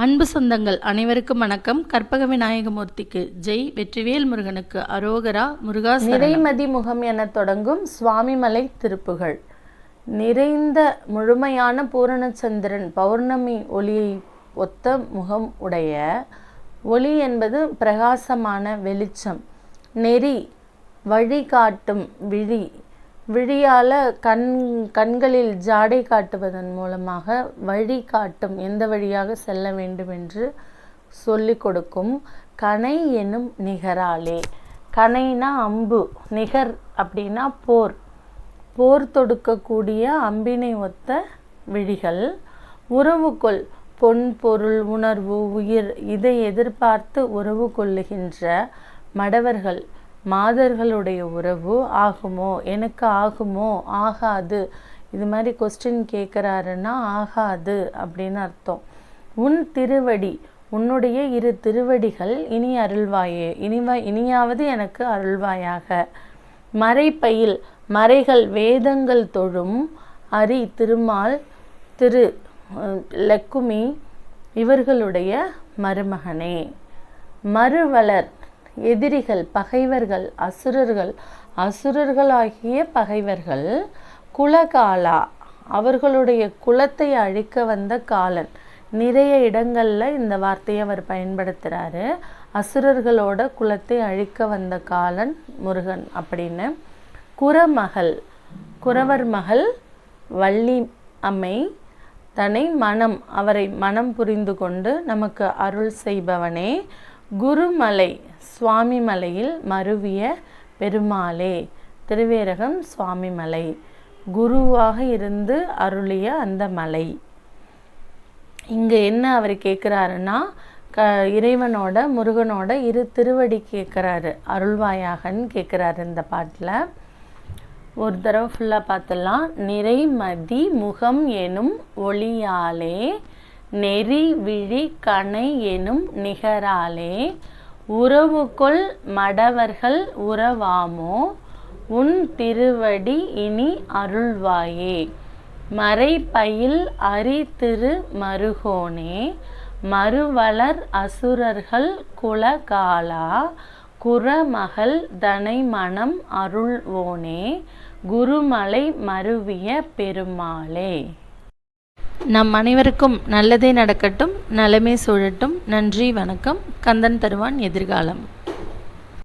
அன்பு சொந்தங்கள் அனைவருக்கும் வணக்கம். கற்பக விநாயகமூர்த்திக்கு ஜெய். வெற்றிவேல் முருகனுக்கு அரோகரா முருகா நிறைமதி முகம் என தொடங்கும் சுவாமிமலை திருப்புகள். நிறைந்த முழுமையான பூரணச்சந்திரன் பௌர்ணமி ஒளியை ஒத்த முகம் உடைய ஒளி என்பது பிரகாசமான வெளிச்சம். நெறி வழிகாட்டும் விழி விழியால் கண் கண்களில் ஜாடை காட்டுவதன் மூலமாக வழி காட்டும் எந்த வழியாக செல்ல வேண்டும் என்று சொல்லிக் கொடுக்கும். கணை எனும் நிகராலே. கனைனா அம்பு நிகர் அப்படின்னா போர். போர் தொடுக்கக்கூடிய அம்பினை ஒத்த விழிகள். உறவுக்குள் பொன் பொருள் உணர்வு உயிர் இதை எதிர்பார்த்து உறவு கொள்ளுகின்ற மடவர்கள். மாதர்களுடைய உறவு ஆகுமோ? எனக்கு ஆகுமோ? ஆகாது. இது மாதிரி கொஸ்டின் கேட்குறாருன்னா ஆகாது அப்படின்னு அர்த்தம். உன் திருவடி உன்னுடைய இரு திருவடிகள் இனி அருள்வாயே. இனிவா இனியாவது எனக்கு அருள்வாயாக. மறைப்பையில் மறைகள் வேதங்கள் தொழும் அரி திருமால் திரு லக்குமி இவர்களுடைய மருமகனே. மறுவளர் எதிரிகள் பகைவர்கள் அசுரர்கள் அசுரர்களாகிய பகைவர்கள் குலகாலா அவர்களுடைய குலத்தை அழிக்க வந்த காலன். நிறைய இடங்களில் இந்த வார்த்தையை அவர் பயன்படுத்துகிறாரு அசுரர்களோட குலத்தை அழிக்க வந்த காலன் முருகன் அப்படின்னு. குரமகள் குறவர் மகள் வள்ளி அம்மை தன்னை மனம் அவரை மனம் புரிந்து கொண்டு நமக்கு அருள் செய்பவனே குருமலை சுவாமி மலையில் மருவிய பெருமாளே. திருவேரகம் சுவாமிமலை. குருவாக இருந்து அருளிய அந்த மலை. இங்கே என்ன அவர் கேட்குறாருன்னா க இறைவனோட முருகனோட இரு திருவடி கேட்குறாரு. அருள்வாயாகன்னு கேட்குறாரு இந்த பாட்டில். ஒரு தடவை ஃபுல்லாக பார்த்துடலாம். நிறைமதி முகம் எனும் ஒளியாலே நெறி விழி கணை எனும் நிகராலே உறவுகொள் மடவர்கள் உறவாமோ உன் திருவடி இனி அருள்வாயே. மறைபயில் அரி திரு மருகோனே மறுவளர் அசுரர்கள் குலகாலா குறமகள் தனை மனம் அருள்வோனே குருமலை மருவிய பெருமாளே. நம் அனைவருக்கும் நல்லதே நடக்கட்டும் நலமே சூழட்டும். நன்றி வணக்கம். கந்தன் தருவான் எதிர்காலம்.